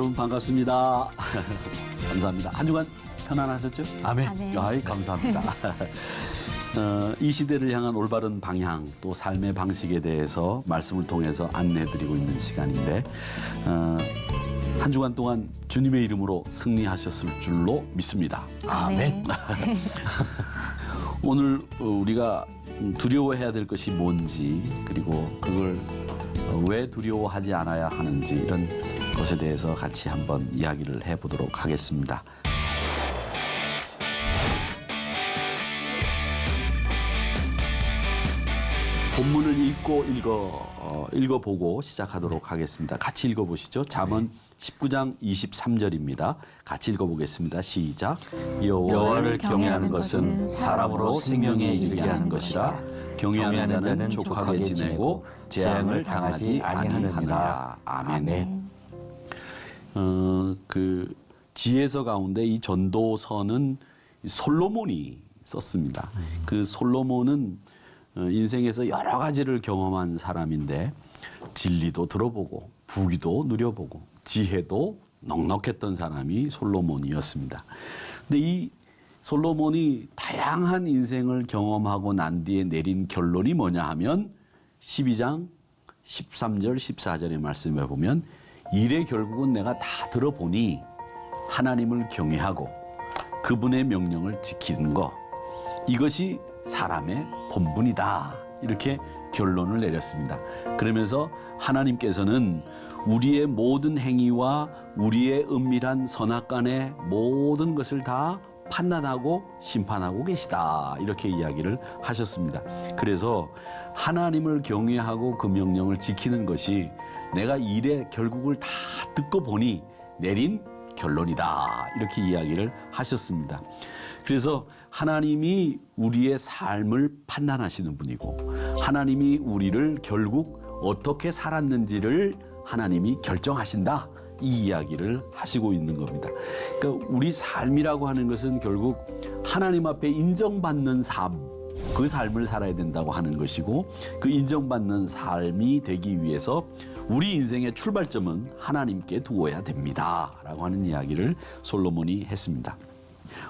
여러분 반갑습니다. 감사합니다. 한 주간 편안하셨죠? 아멘. 아멘. 아이 감사합니다. 어, 이 시대를 향한 올바른 방향 또 삶의 방식에 대해서 말씀을 통해서 안내해드리고 있는 시간인데 어, 한 주간 동안 주님의 이름으로 승리하셨을 줄로 믿습니다. 아멘. 오늘 어, 우리가 두려워해야 될 것이 뭔지 그리고 그걸 어, 왜 두려워하지 않아야 하는지 이런 것에 대해서 같이 한번 이야기를 해보도록 하겠습니다. 본문을 읽고 읽어 어, 읽어보고 시작하도록 하겠습니다. 같이 읽어보시죠. 잠언 19장 23절입니다. 같이 읽어보겠습니다. 시작. 여호와를 경외하는 것은 사람으로 생명에 이르게 하는 것이라. 경외하는 자는 족하게 지내고 재앙을 당하지 아니하느니라. 아멘. 어, 그 지혜서 가운데 이 전도서는 솔로몬이 썼습니다. 그 솔로몬은 어, 인생에서 여러 가지를 경험한 사람인데 진리도 들어보고 부귀도 누려보고 지혜도 넉넉했던 사람이 솔로몬이었습니다. 근데 이 솔로몬이 다양한 인생을 경험하고 난 뒤에 내린 결론이 뭐냐 하면 12장 13절 14절의 말씀에 보면 일의 결국은 내가 다 들어보니 하나님을 경외하고 그분의 명령을 지키는 것 이것이 사람의 본분이다 이렇게 결론을 내렸습니다. 그러면서 하나님께서는 우리의 모든 행위와 우리의 은밀한 선악 간의 모든 것을 다 판단하고 심판하고 계시다 이렇게 이야기를 하셨습니다. 그래서 하나님을 경외하고 그 명령을 지키는 것이 내가 일의 결국을 다 듣고 보니 내린 결론이다 이렇게 이야기를 하셨습니다. 그래서 하나님이 우리의 삶을 판단하시는 분이고 하나님이 우리를 결국 어떻게 살았는지를 하나님이 결정하신다. 이 이야기를 하시고 있는 겁니다. 그러니까 우리 삶이라고 하는 것은 결국 하나님 앞에 인정받는 삶, 그 삶을 살아야 된다고 하는 것이고 그 인정받는 삶이 되기 위해서 우리 인생의 출발점은 하나님께 두어야 됩니다. 라고 하는 이야기를 솔로몬이 했습니다.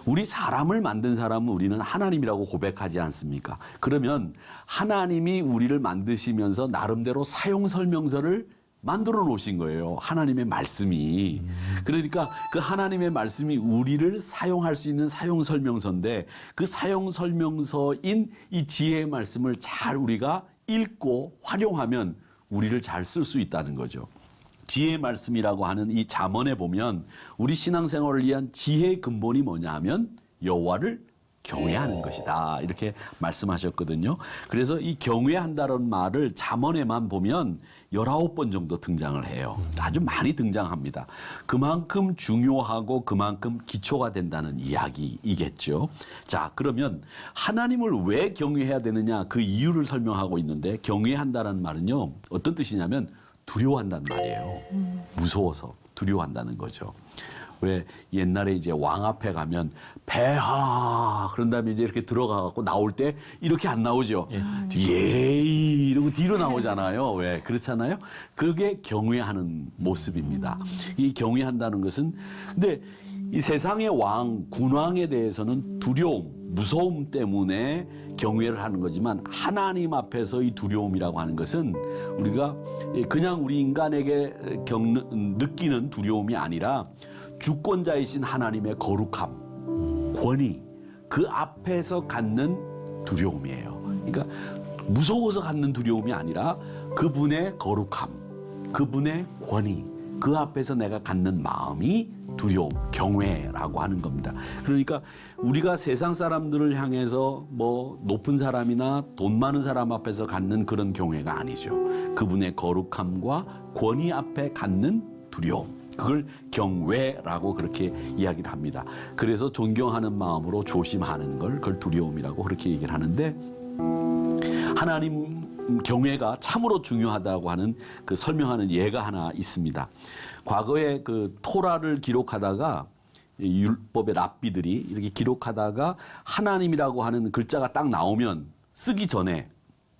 우리 사람을 만든 사람은 우리는 하나님이라고 고백하지 않습니까? 그러면 하나님이 우리를 만드시면서 나름대로 사용 설명서를 만들어 놓으신 거예요. 하나님의 말씀이. 그러니까 그 하나님의 말씀이 우리를 사용할 수 있는 사용 설명서인데 그 사용 설명서인 이 지혜의 말씀을 잘 우리가 읽고 활용하면 우리를 잘 쓸 수 있다는 거죠. 지혜의 말씀이라고 하는 이 잠언에 보면 우리 신앙생활을 위한 지혜의 근본이 뭐냐 하면 여호와를 경외하는 것이다 이렇게 말씀하셨거든요. 그래서 이 경외한다는 말을 잠언에만 보면 열아홉 번 정도 등장을 해요. 아주 많이 등장합니다. 그만큼 중요하고 그만큼 기초가 된다는 이야기이겠죠. 자, 그러면 하나님을 왜 경외해야 되느냐 그 이유를 설명하고 있는데 경외한다는 말은요. 어떤 뜻이냐면 두려워한다는 말이에요. 무서워서 두려워한다는 거죠. 왜 옛날에 이제 왕 앞에 가면 배하 그런 다음에 이제 이렇게 들어가 갖고 나올 때 이렇게 안 나오죠. 예이 이러고 뒤로 나오잖아요. 왜 그렇잖아요. 그게 경외하는 모습입니다. 이 경외한다는 것은 근데 이 세상의 왕 군왕에 대해서는 두려움, 무서움 때문에 경외를 하는 거지만 하나님 앞에서 이 두려움이라고 하는 것은 우리가 그냥 우리 인간에게 겪는 느끼는 두려움이 아니라 주권자이신 하나님의 거룩함, 권위 그 앞에서 갖는 두려움이에요. 그러니까 무서워서 갖는 두려움이 아니라 그분의 거룩함, 그분의 권위 그 앞에서 내가 갖는 마음이 두려움, 경외라고 하는 겁니다. 그러니까 우리가 세상 사람들을 향해서 뭐 높은 사람이나 돈 많은 사람 앞에서 갖는 그런 경외가 아니죠. 그분의 거룩함과 권위 앞에 갖는 두려움. 그걸 경외라고 그렇게 이야기를 합니다. 그래서 존경하는 마음으로 조심하는 걸 그걸 두려움이라고 그렇게 얘기를 하는데 하나님 경외가 참으로 중요하다고 하는 그 설명하는 예가 하나 있습니다. 과거에 그 토라를 기록하다가 이 율법의 랍비들이 이렇게 기록하다가 하나님이라고 하는 글자가 딱 나오면 쓰기 전에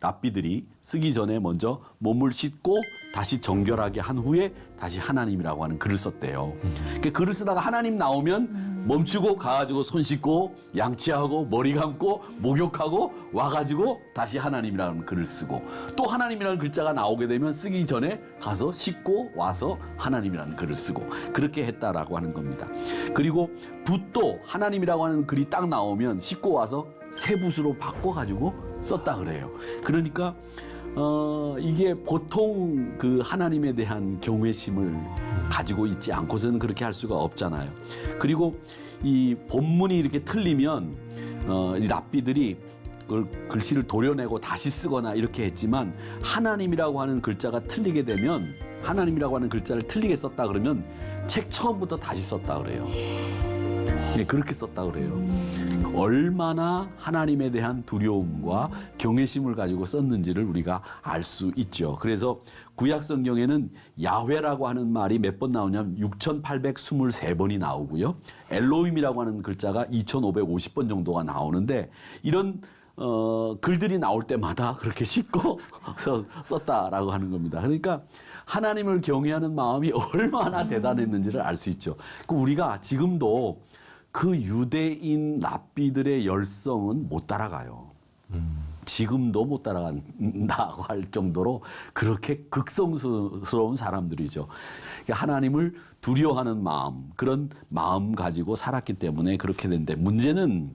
랍비들이 쓰기 전에 먼저 몸을 씻고 다시 정결하게 한 후에 다시 하나님이라고 하는 글을 썼대요. 그 글을 쓰다가 하나님 나오면 멈추고 가가지고 손 씻고 양치하고 머리 감고 목욕하고 와가지고 다시 하나님이라는 글을 쓰고 또 하나님이라는 글자가 나오게 되면 쓰기 전에 가서 씻고 와서 하나님이라는 글을 쓰고 그렇게 했다라고 하는 겁니다. 그리고 붓도 하나님이라고 하는 글이 딱 나오면 씻고 와서 새 붓으로 바꿔가지고 썼다 그래요. 그러니까 어, 이게 보통 그 하나님에 대한 경외심을 가지고 있지 않고서는 그렇게 할 수가 없잖아요. 그리고 이 본문이 이렇게 틀리면 어, 이 랍비들이 그걸 글씨를 도려내고 다시 쓰거나 이렇게 했지만 하나님이라고 하는 글자가 틀리게 되면 하나님이라고 하는 글자를 틀리게 썼다 그러면 책 처음부터 다시 썼다 그래요. 네, 그렇게 썼다 그래요. 얼마나 하나님에 대한 두려움과 경외심을 가지고 썼는지를 우리가 알 수 있죠. 그래서 구약 성경에는 야훼라고 하는 말이 몇 번 나오냐면 6,823번이 나오고요. 엘로임이라고 하는 글자가 2,550번 정도가 나오는데 이런 어, 글들이 나올 때마다 그렇게 써- 썼다라고 하는 겁니다. 그러니까 하나님을 경외하는 마음이 얼마나 대단했는지를 알 수 있죠. 그 우리가 지금도 그 유대인 랍비들의 열성은 못 따라가요. 지금도 못 따라간다고 할 정도로 그렇게 극성스러운 사람들이죠. 그러니까 하나님을 두려워하는 마음, 그런 마음 가지고 살았기 때문에 그렇게 된데 문제는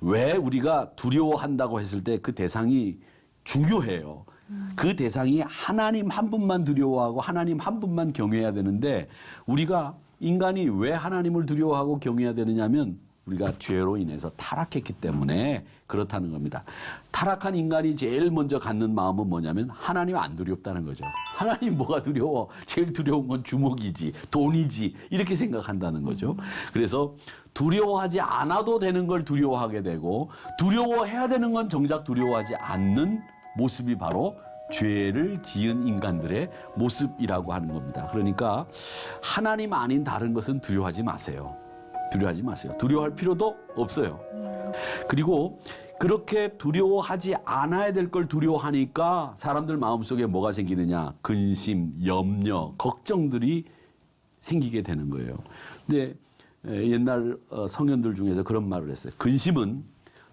왜 우리가 두려워한다고 했을 때 그 대상이 중요해요. 그 대상이 하나님 한 분만 두려워하고 하나님 한 분만 경외해야 되는데 우리가 인간이 왜 하나님을 두려워하고 경외해야 되느냐면 우리가 죄로 인해서 타락했기 때문에 그렇다는 겁니다. 타락한 인간이 제일 먼저 갖는 마음은 뭐냐면 하나님 안 두렵다는 거죠. 하나님 뭐가 두려워? 제일 두려운 건 주먹이지, 돈이지 이렇게 생각한다는 거죠. 그래서 두려워하지 않아도 되는 걸 두려워하게 되고 두려워해야 되는 건 정작 두려워하지 않는 모습이 바로 죄를 지은 인간들의 모습이라고 하는 겁니다. 그러니까 하나님 아닌 다른 것은 두려워하지 마세요. 두려워하지 마세요. 두려워할 필요도 없어요. 그리고 그렇게 두려워하지 않아야 될 걸 두려워하니까 사람들 마음속에 뭐가 생기느냐? 근심, 염려, 걱정들이 생기게 되는 거예요. 근데 에, 옛날 어, 성현들 중에서 그런 말을 했어요. 근심은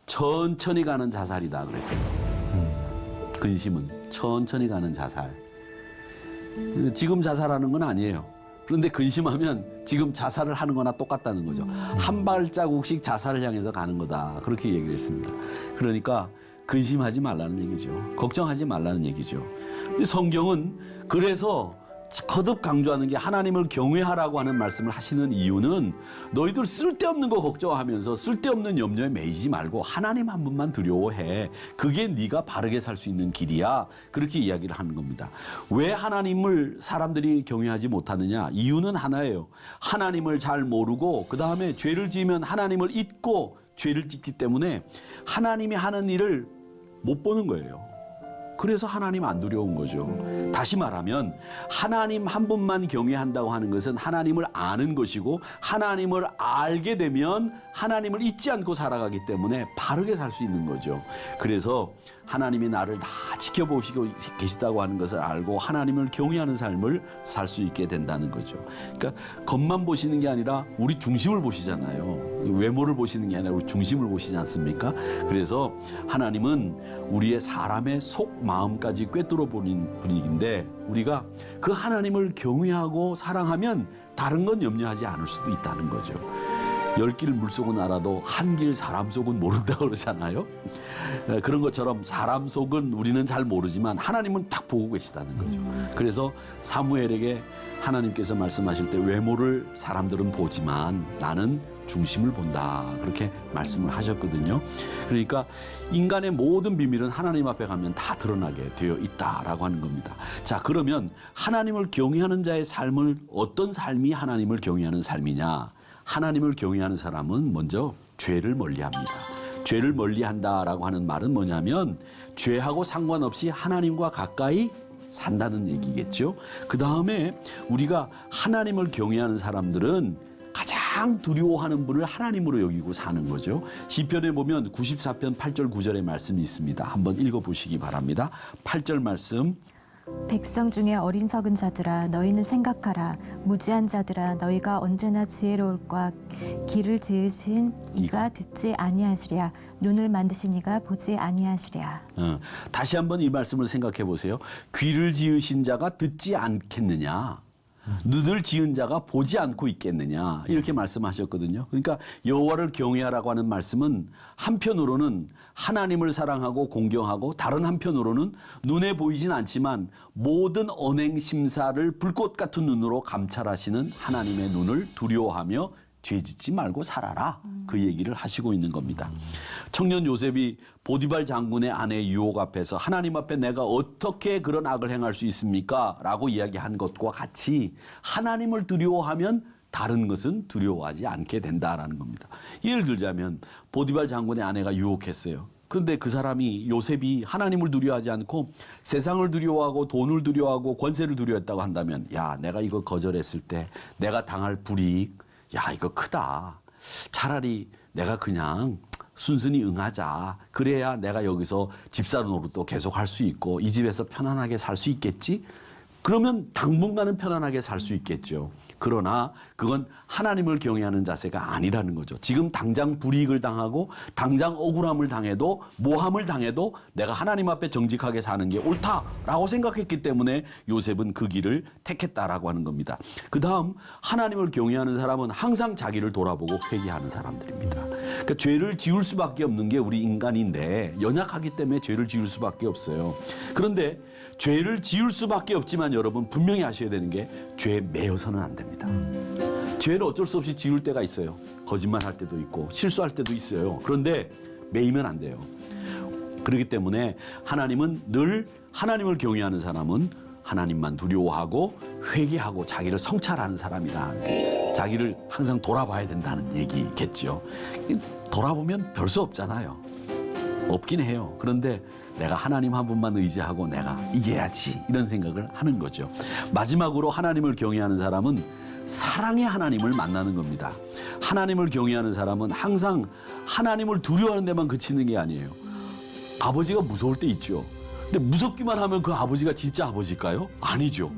천천히 가는 자살이다 그랬어요. 근심은 천천히 가는 자살. 지금 자살하는 건 아니에요. 그런데 근심하면 지금 자살을 하는 거나 똑같다는 거죠. 한 발자국씩 자살을 향해서 가는 거다. 그렇게 얘기를 했습니다. 그러니까 근심하지 말라는 얘기죠. 걱정하지 말라는 얘기죠. 성경은 그래서 거듭 강조하는 게 하나님을 경외하라고 하는 말씀을 하시는 이유는 너희들 쓸데없는 거 걱정하면서 쓸데없는 염려에 매이지 말고 하나님 한 분만 두려워해. 그게 네가 바르게 살 수 있는 길이야. 그렇게 이야기를 하는 겁니다. 왜 하나님을 사람들이 경외하지 못하느냐? 이유는 하나예요. 하나님을 잘 모르고 그 다음에 죄를 지으면 하나님을 잊고 죄를 짓기 때문에 하나님이 하는 일을 못 보는 거예요. 그래서 하나님 안 두려운 거죠. 다시 말하면 하나님 한 분만 경외한다고 하는 것은 하나님을 아는 것이고 하나님을 알게 되면 하나님을 잊지 않고 살아가기 때문에 바르게 살 수 있는 거죠. 그래서 하나님이 나를 다 지켜보시고 계시다고 하는 것을 알고 하나님을 경외하는 삶을 살 수 있게 된다는 거죠. 그러니까 겉만 보시는 게 아니라 우리 중심을 보시잖아요. 외모를 보시는 게 아니라 우리 중심을 보시지 않습니까? 그래서 하나님은 우리의 사람의 속 마음까지 꿰뚫어 보는 분위기인데 우리가 그 하나님을 경외하고 사랑하면 다른 건 염려하지 않을 수도 있다는 거죠. 열 길 물속은 알아도 한 길 사람 속은 모른다 그러잖아요. 에, 그런 것처럼 사람 속은 우리는 잘 모르지만 하나님은 딱 보고 계시다는 거죠. 그래서 사무엘에게 하나님께서 말씀하실 때 외모를 사람들은 보지만 나는 중심을 본다. 그렇게 말씀을 하셨거든요. 그러니까 인간의 모든 비밀은 하나님 앞에 가면 다 드러나게 되어 있다라고 하는 겁니다. 자, 그러면 하나님을 경외하는 자의 삶을 어떤 삶이 하나님을 경외하는 삶이냐? 하나님을 경외하는 사람은 먼저 죄를 멀리합니다. 죄를 멀리한다라고 하는 말은 뭐냐면 죄하고 상관없이 하나님과 가까이 산다는 얘기겠죠. 그 다음에 우리가 하나님을 경외하는 사람들은 가장 두려워하는 분을 하나님으로 여기고 사는 거죠. 시편에 보면 94편 8절 9절의 말씀이 있습니다. 한번 읽어 보시기 바랍니다. 8절 말씀 백성 중에 어린석은 자들아 너희는 생각하라 무지한 자들아 너희가 언제나 지혜로울까 길을 지으신 이가 듣지 아니하시랴 눈을 만드신 이가 보지 아니하시랴 어, 다시 한번 이 말씀을 생각해 보세요. 귀를 지으신 자가 듣지 않겠느냐? 눈을 지은 자가 보지 않고 있겠느냐 이렇게 말씀하셨거든요. 그러니까 여호와를 경외하라고 하는 말씀은 한편으로는 하나님을 사랑하고 공경하고 다른 한편으로는 눈에 보이진 않지만 모든 언행 심사를 불꽃 같은 눈으로 감찰하시는 하나님의 눈을 두려워하며 죄짓지 말고 살아라. 그 얘기를 하시고 있는 겁니다. 청년 요셉이 보디발 장군의 아내 유혹 앞에서 하나님 앞에 내가 어떻게 그런 악을 행할 수 있습니까? 라고 이야기한 것과 같이 하나님을 두려워하면 다른 것은 두려워하지 않게 된다라는 겁니다. 예를 들자면 보디발 장군의 아내가 유혹했어요. 그런데 그 사람이 요셉이 하나님을 두려워하지 않고 세상을 두려워하고 돈을 두려워하고 권세를 두려워했다고 한다면 야 내가 이거 거절했을 때 내가 당할 불이익 야 이거 크다. 차라리 내가 그냥 순순히 응하자. 그래야 내가 여기서 집사 노릇도 계속 할 수 있고 이 집에서 편안하게 살 수 있겠지 그러면 당분간은 편안하게 살 수 있겠죠. 그러나 그건 하나님을 경외하는 자세가 아니라는 거죠. 지금 당장 불이익을 당하고 당장 억울함을 당해도 모함을 당해도 내가 하나님 앞에 정직하게 사는 게 옳다라고 생각했기 때문에 요셉은 그 길을 택했다라고 하는 겁니다. 그 다음 하나님을 경외하는 사람은 항상 자기를 돌아보고 회개하는 사람들입니다. 그러니까 죄를 지을 수밖에 없는 게 우리 인간인데 연약하기 때문에 죄를 지을 수밖에 없어요. 그런데 죄를 지을 수밖에 없지만 여러분 분명히 아셔야 되는 게 죄에 매여서는 안 됩니다. 죄를 어쩔 수 없이 지을 때가 있어요. 거짓말 할 때도 있고 실수할 때도 있어요. 그런데 매이면 안 돼요. 그렇기 때문에 하나님은 늘 하나님을 경외하는 사람은 하나님만 두려워하고 회개하고 자기를 성찰하는 사람이다. 자기를 항상 돌아봐야 된다는 얘기겠죠. 돌아보면 별 수 없잖아요. 없긴 해요. 그런데 내가 하나님 한 분만 의지하고 내가 이겨야지 이런 생각을 하는 거죠. 마지막으로 하나님을 경외하는 사람은 사랑의 하나님을 만나는 겁니다. 하나님을 경외하는 사람은 항상 하나님을 두려워하는 데만 그치는 게 아니에요. 아버지가 무서울 때 있죠. 근데 무섭기만 하면 그 아버지가 진짜 아버지일까요? 아니죠.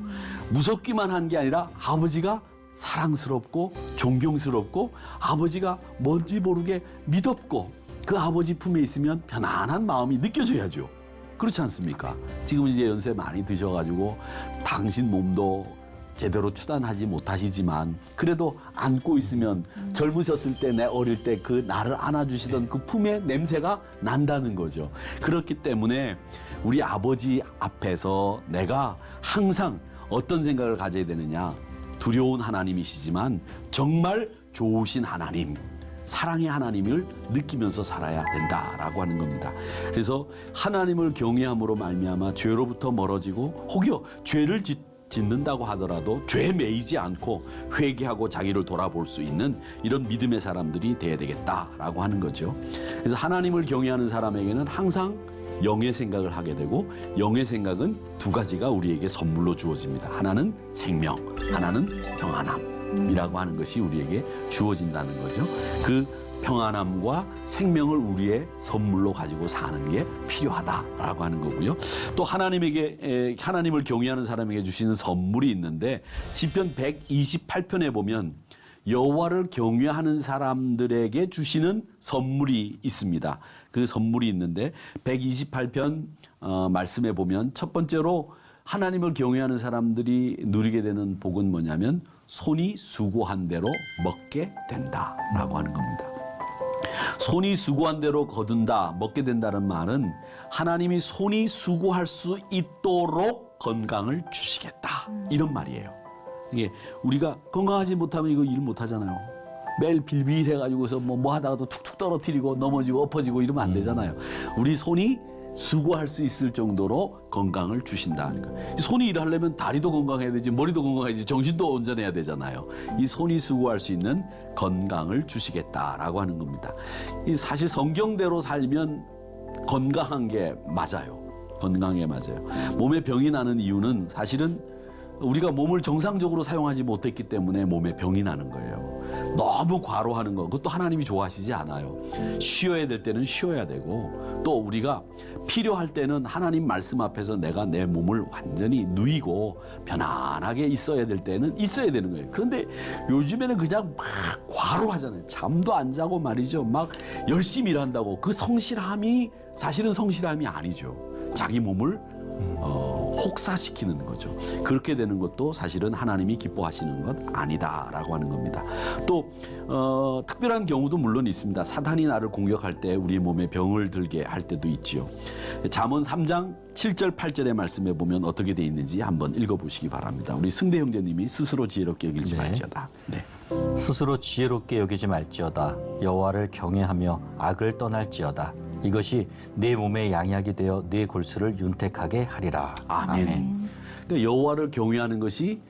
무섭기만 한 게 아니라 아버지가 사랑스럽고 존경스럽고 아버지가 뭔지 모르게 믿었고 그 아버지 품에 있으면 편안한 마음이 느껴져야죠. 그렇지 않습니까? 지금 이제 연세 많이 드셔가지고 당신 몸도 제대로 추단하지 못하시지만 그래도 안고 있으면 젊으셨을 때 내 어릴 때 그 나를 안아주시던 그 품의 냄새가 난다는 거죠. 그렇기 때문에 우리 아버지 앞에서 내가 항상 어떤 생각을 가져야 되느냐. 두려운 하나님이시지만 정말 좋으신 하나님, 사랑의 하나님을 느끼면서 살아야 된다라고 하는 겁니다. 그래서 하나님을 경외함으로 말미암아 죄로부터 멀어지고 혹여 죄를 짓 짓는다고 하더라도 죄에 매이지 않고 회개하고 자기를 돌아볼 수 있는 이런 믿음의 사람들이 돼야 되겠다라고 하는 거죠. 그래서 하나님을 경외하는 사람에게는 항상 영의 생각을 하게 되고 영의 생각은 두 가지가 우리에게 선물로 주어집니다. 하나는 생명, 하나는 평안함 이라고 하는 것이 우리에게 주어진다는 거죠. 그 평안함과 생명을 우리의 선물로 가지고 사는 게 필요하다라고 하는 거고요. 또 하나님에게 에, 하나님을 경외하는 사람에게 주시는 선물이 있는데 시편 128편에 보면 여호와를 경외하는 사람들에게 주시는 선물이 있습니다. 그 선물이 있는데 128편 어, 말씀에 보면 첫 번째로 하나님을 경외하는 사람들이 누리게 되는 복은 뭐냐면 손이 수고한 대로 먹게 된다라고 하는 겁니다. 손이 수고한 대로 거둔다, 먹게 된다는 말은 하나님이 손이 수고할 수 있도록 건강을 주시겠다. 이런 말이에요. 이게 우리가 건강하지 못하면 이거 일 못하잖아요. 매일 빌빌해가지고서 뭐, 뭐 하다가도 툭툭 떨어뜨리고 넘어지고 엎어지고 이러면 안 되잖아요. 우리 손이 수고할 수 있을 정도로 건강을 주신다. 그러니까 이 손이 일하려면 다리도 건강해야 되지, 머리도 건강해야지, 정신도 온전해야 되잖아요. 이 손이 수고할 수 있는 건강을 주시겠다라고 하는 겁니다. 이 사실 성경대로 살면 건강한 게 맞아요. 건강에 맞아요. 몸에 병이 나는 이유는 사실은 우리가 몸을 정상적으로 사용하지 못했기 때문에 몸에 병이 나는 거예요. 너무 과로하는 거 그것도 하나님이 좋아하시지 않아요. 쉬어야 될 때는 쉬어야 되고 또 우리가 필요할 때는 하나님 말씀 앞에서 내가 내 몸을 완전히 누이고 편안하게 있어야 될 때는 있어야 되는 거예요. 그런데 요즘에는 그냥 막 과로하잖아요. 잠도 안 자고 말이죠. 막 열심히 일한다고 그 성실함이 사실은 성실함이 아니죠. 자기 몸을 어, 혹사시키는 거죠. 그렇게 되는 것도 사실은 하나님이 기뻐하시는 것 아니다라고 하는 겁니다. 또 어, 특별한 경우도 물론 있습니다. 사탄이 나를 공격할 때 우리 몸에 병을 들게 할 때도 있지요. 잠언 3장 7절 8절의 말씀에 보면 어떻게 돼 있는지 한번 읽어보시기 바랍니다. 우리 승대 형제님이 스스로 지혜롭게 여길지 네. 말지어다. 네. 스스로 지혜롭게 여기지 말지어다 여호와를 경외하며 악을 떠날지어다 이것이 내 몸의 양약이 되어 내 골수를 윤택하게 하리라 아멘. 그러니까 여호와를 경외하는 것이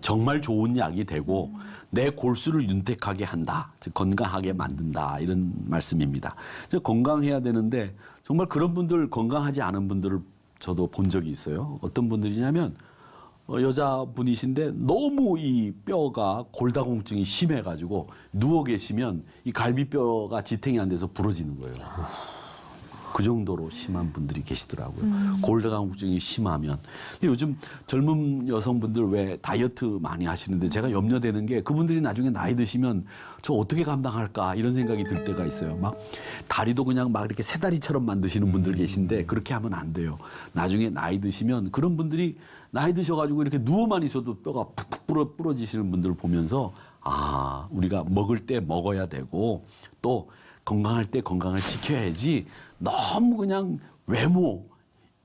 정말 좋은 약이 되고 내 골수를 윤택하게 한다, 즉 건강하게 만든다 이런 말씀입니다. 즉 건강해야 되는데 정말 그런 분들 건강하지 않은 분들을 저도 본 적이 있어요. 어떤 분들이냐면 어, 여자분이신데 너무 이 뼈가 골다공증이 심해가지고 누워 계시면 이 갈비뼈가 지탱이 안 돼서 부러지는 거예요. 그 정도로 심한 분들이 계시더라고요. 골다공증이 심하면. 요즘 젊은 여성분들 왜 다이어트 많이 하시는데 제가 염려되는 게 그분들이 나중에 나이 드시면 저 어떻게 감당할까 이런 생각이 들 때가 있어요. 막 다리도 그냥 막 이렇게 새다리처럼 만드시는 분들 계신데 그렇게 하면 안 돼요. 나중에 나이 드시면 그런 분들이 나이 드셔가지고 이렇게 누워만 있어도 뼈가 푹푹 부러, 부러지시는 분들을 보면서 아, 우리가 먹을 때 먹어야 되고 또 건강할 때 건강을 지켜야지 너무 그냥 외모,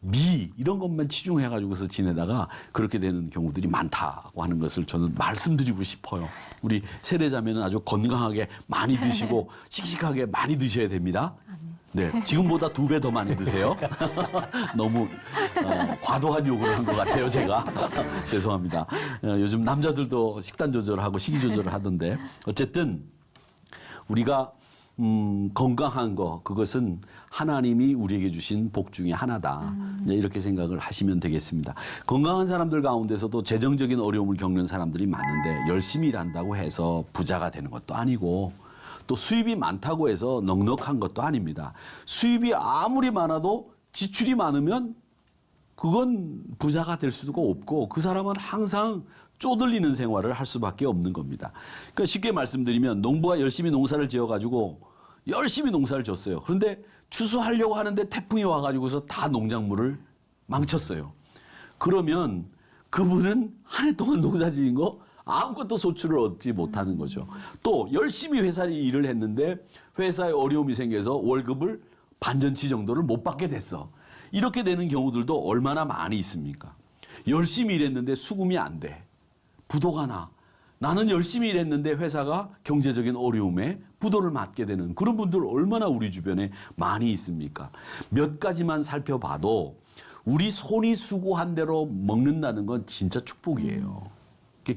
미 이런 것만 치중해 가지고서 지내다가 그렇게 되는 경우들이 많다고 하는 것을 저는 말씀드리고 싶어요. 우리 세례자매는 아주 건강하게 많이 드시고 씩씩하게 많이 드셔야 됩니다. 네, 지금보다 두 배 더 많이 드세요. 너무 어, 과도한 요구를 한 것 같아요, 제가. 죄송합니다. 어, 요즘 남자들도 식단 조절하고 식이 조절을 하던데 어쨌든 우리가 음, 건강한 거 그것은 하나님이 우리에게 주신 복 중에 하나다. 이제 이렇게 생각을 하시면 되겠습니다. 건강한 사람들 가운데서도 재정적인 어려움을 겪는 사람들이 많은데 열심히 일한다고 해서 부자가 되는 것도 아니고 또 수입이 많다고 해서 넉넉한 것도 아닙니다. 수입이 아무리 많아도 지출이 많으면 그건 부자가 될 수가 없고 그 사람은 항상 쪼들리는 생활을 할 수밖에 없는 겁니다. 그러니까 쉽게 말씀드리면 농부가 열심히 농사를 지어가지고 열심히 농사를 졌어요. 그런데 추수하려고 하는데 태풍이 와가지고서 다 농작물을 망쳤어요. 그러면 그분은 한 해 동안 농사 지은 거 아무것도 소출을 얻지 못하는 거죠. 또 열심히 회사 일을 했는데 회사에 어려움이 생겨서 월급을 반전치 정도를 못 받게 됐어. 이렇게 되는 경우들도 얼마나 많이 있습니까? 열심히 일했는데 수금이 안 돼. 부도가 나. 나는 열심히 일했는데 회사가 경제적인 어려움에 부도를 맞게 되는 그런 분들 얼마나 우리 주변에 많이 있습니까? 몇 가지만 살펴봐도 우리 손이 수고한 대로 먹는다는 건 진짜 축복이에요.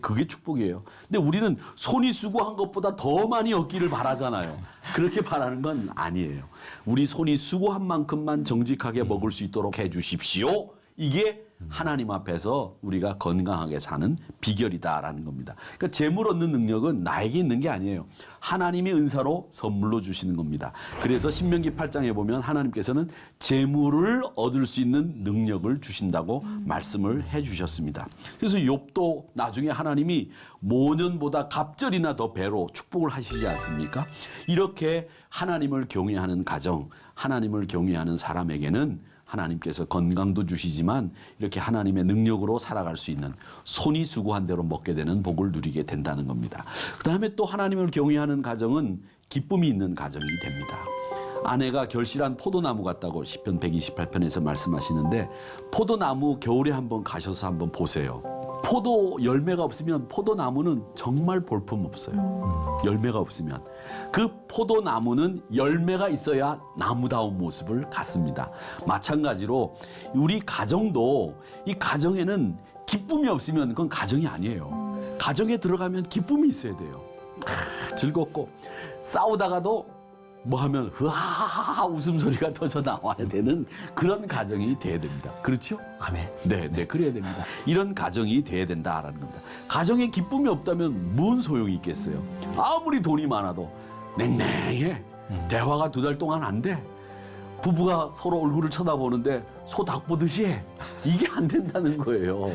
그게- 축복이에요. 근데 우리는 손이 수고한 것보다 더 많이 얻기를 바라잖아요. 그렇게 바라는 건 아니에요. 우리 손이 수고한 만큼만 정직하게 먹을 수 있도록 해 주십시오. 이게 하나님 앞에서 우리가 건강하게 사는 비결이다라는 겁니다. 그러니까 재물 얻는 능력은 나에게 있는 게 아니에요. 하나님의 은사로 선물로 주시는 겁니다. 그래서 신명기 8장에 보면 하나님께서는 재물을 얻을 수 있는 능력을 주신다고 말씀을 해 주셨습니다. 그래서 욥도 나중에 하나님이 모년보다 갑절이나 더 배로 축복을 하시지 않습니까? 이렇게 하나님을 경외하는 가정, 하나님을 경외하는 사람에게는 하나님께서 건강도 주시지만 이렇게 하나님의 능력으로 살아갈 수 있는 손이 수고한 대로 먹게 되는 복을 누리게 된다는 겁니다. 그 다음에 또 하나님을 경외하는 가정은 기쁨이 있는 가정이 됩니다. 아내가 결실한 포도나무 같다고 시편 128편에서 말씀하시는데 포도나무 겨울에 한번 가셔서 한번 보세요. 포도 열매가 없으면 포도나무는 정말 볼품 없어요. 열매가 없으면 그 포도나무는 열매가 있어야 나무다운 모습을 갖습니다. 마찬가지로 우리 가정도 이 가정에는 기쁨이 없으면 그건 가정이 아니에요. 가정에 들어가면 기쁨이 있어야 돼요. 아, 즐겁고 싸우다가도 뭐 하면 흐하하하 웃음소리가 터져 나와야 되는 그런 가정이 돼야 됩니다. 그렇죠? 아멘. 네, 네, 그래야 됩니다. 이런 가정이 돼야 된다라는 겁니다. 가정에 기쁨이 없다면 뭔 소용이 있겠어요? 아무리 돈이 많아도 냉랭해. 대화가 두 달 동안 안 돼. 부부가 서로 얼굴을 쳐다보는데 소 닭 보듯이 해. 이게 안 된다는 거예요.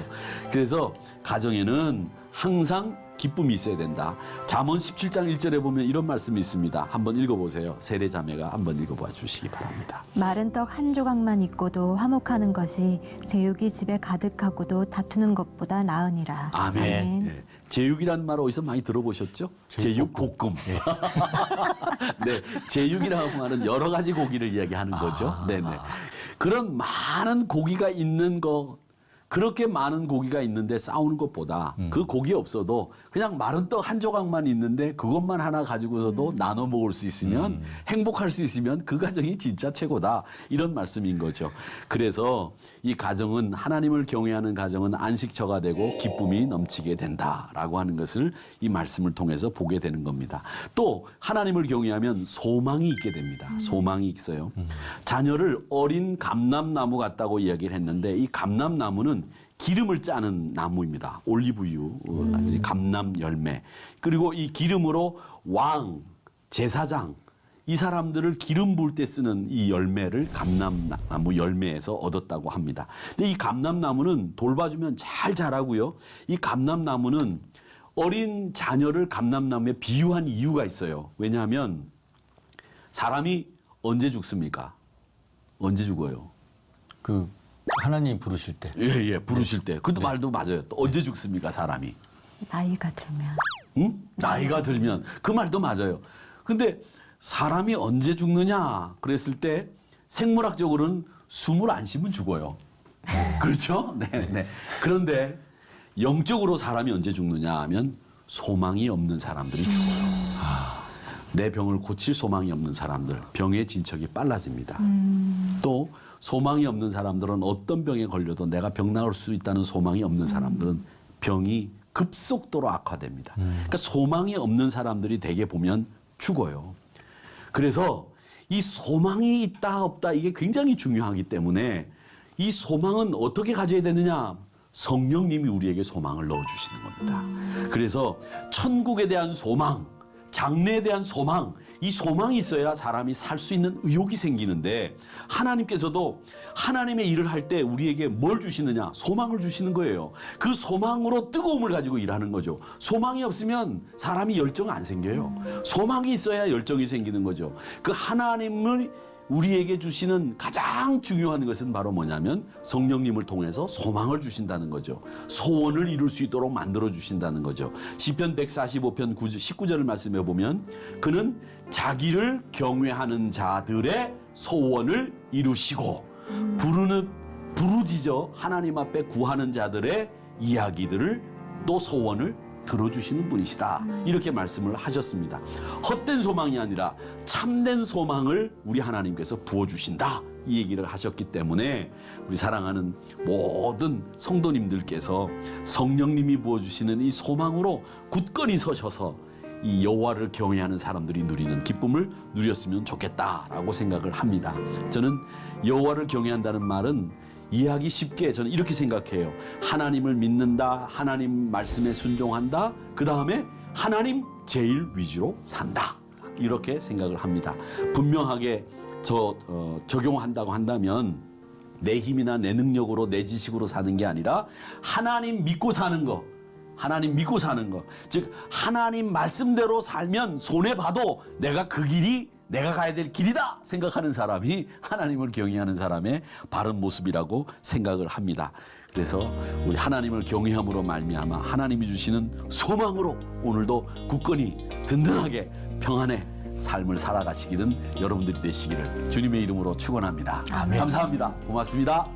그래서 가정에는 항상 기쁨이 있어야 된다. 잠언 17장 1절에 보면 이런 말씀이 있습니다. 한번 읽어보세요. 세례 자매가 한번 읽어봐 주시기 바랍니다. 마른 떡 한 조각만 있고도 화목하는 것이 제육이 집에 가득하고도 다투는 것보다 나으니라. 아멘. 예. 제육이라는 말 어디서 많이 들어보셨죠? 제육 볶음. 네, 제육이라고 말은 여러 가지 고기를 이야기하는 거죠. 아. 네, 네. 그런 많은 고기가 있는 거 그렇게 많은 고기가 있는데 싸우는 것보다 그 고기 없어도 그냥 마른 떡 한 조각만 있는데 그것만 하나 가지고서도 나눠 먹을 수 있으면 행복할 수 있으면 그 가정이 진짜 최고다 이런 말씀인 거죠. 그래서 이 가정은 하나님을 경외하는 가정은 안식처가 되고 기쁨이 넘치게 된다라고 하는 것을 이 말씀을 통해서 보게 되는 겁니다. 또 하나님을 경외하면 소망이 있게 됩니다. 소망이 있어요. 자녀를 어린 감람나무 같다고 이야기를 했는데 이 감람나무는 기름을 짜는 나무입니다. 올리브유, 어, 아주 감람 열매. 그리고 이 기름으로 왕, 제사장, 이 사람들을 기름 부을 때 쓰는 이 열매를 감람나무 열매에서 얻었다고 합니다. 근데 이 감람나무는 돌봐주면 잘 자라고요. 이 감람나무는 어린 자녀를 감람나무에 비유한 이유가 있어요. 왜냐하면 사람이 언제 죽습니까? 언제 죽어요? 그 하나님 부르실 때. 예, 예, 부르실 때. 그 말도 맞아요. 또 언제 죽습니까, 사람이? 나이가 들면 응? 나이가 들면 그 말도 맞아요. 근데 사람이 언제 죽느냐 그랬을 때 생물학적으로는 숨을 안 쉬면 죽어요. 그렇죠? 네, 네. 그런데 영적으로 사람이 언제 죽느냐 하면 소망이 없는 사람들이 죽어요. 아, 내 병을 고칠 소망이 없는 사람들, 병의 진척이 빨라집니다. 또 소망이 없는 사람들은 어떤 병에 걸려도 내가 병 나을 수 있다는 소망이 없는 사람들은 병이 급속도로 악화됩니다. 그러니까 소망이 없는 사람들이 대개 보면 죽어요. 그래서 이 소망이 있다 없다 이게 굉장히 중요하기 때문에 이 소망은 어떻게 가져야 되느냐? 성령님이 우리에게 소망을 넣어 주시는 겁니다. 그래서 천국에 대한 소망, 장래에 대한 소망, 이 소망이 있어야 사람이 살 수 있는 의욕이 생기는데 하나님께서도 하나님의 일을 할 때 우리에게 뭘 주시느냐? 소망을 주시는 거예요. 그 소망으로 뜨거움을 가지고 일하는 거죠. 소망이 없으면 사람이 열정 안 생겨요. 소망이 있어야 열정이 생기는 거죠. 그 하나님을 우리에게 주시는 가장 중요한 것은 바로 뭐냐면 성령님을 통해서 소망을 주신다는 거죠. 소원을 이룰 수 있도록 만들어 주신다는 거죠. 시편 145편 9, 19절을 말씀해 보면 그는 자기를 경외하는 자들의 소원을 이루시고 부르는 부르짖어 하나님 앞에 구하는 자들의 이야기들을 또 소원을 들어주시는 분이시다. 이렇게 말씀을 하셨습니다. 헛된 소망이 아니라 참된 소망을 우리 하나님께서 부어주신다. 이 얘기를 하셨기 때문에 우리 사랑하는 모든 성도님들께서 성령님이 부어주시는 이 소망으로 굳건히 서셔서 이 여호와를 경외하는 사람들이 누리는 기쁨을 누렸으면 좋겠다라고 생각을 합니다. 저는 여호와를 경외한다는 말은 이해하기 쉽게 저는 이렇게 생각해요. 하나님을 믿는다, 하나님 말씀에 순종한다, 그 다음에 하나님 제일 위주로 산다. 이렇게 생각을 합니다. 분명하게 저 어, 적용한다고 한다면 내 힘이나 내 능력으로 내 지식으로 사는 게 아니라 하나님 믿고 사는 거. 하나님 믿고 사는 거. 즉 하나님 말씀대로 살면 손해 봐도 내가 그 길이 내가 가야 될 길이다 생각하는 사람이 하나님을 경외하는 사람의 바른 모습이라고 생각을 합니다. 그래서 우리 하나님을 경외함으로 말미암아 하나님이 주시는 소망으로 오늘도 굳건히 든든하게 평안의 삶을 살아가시기는 여러분들이 되시기를 주님의 이름으로 축원합니다. 감사합니다. 고맙습니다.